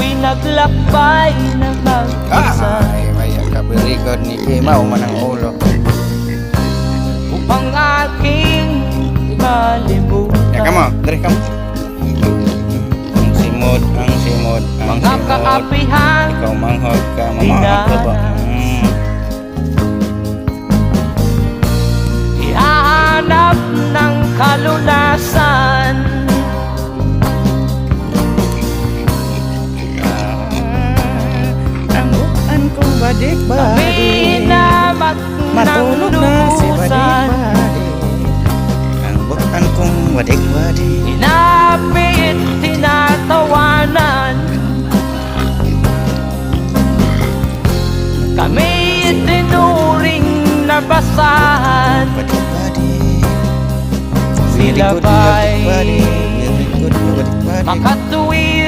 Ako'y naglakbay na mag-isa Ah, ay, maya ka very good ni Kimaw man ang ulo. Upang aking malimutan Ya kamo, dari kamu. Ang simod, ang simod, ang Mga simod. kaapihan Ikaw manghod ka, mamahod ba? Mm. Ihahanap ng kalunasan badik Kami na Matulog na si badik badik Ang bukan kong badik badik Inapit, tinatawanan Kami tinuring na basahan Badik badik Sila ba'y Makatuwid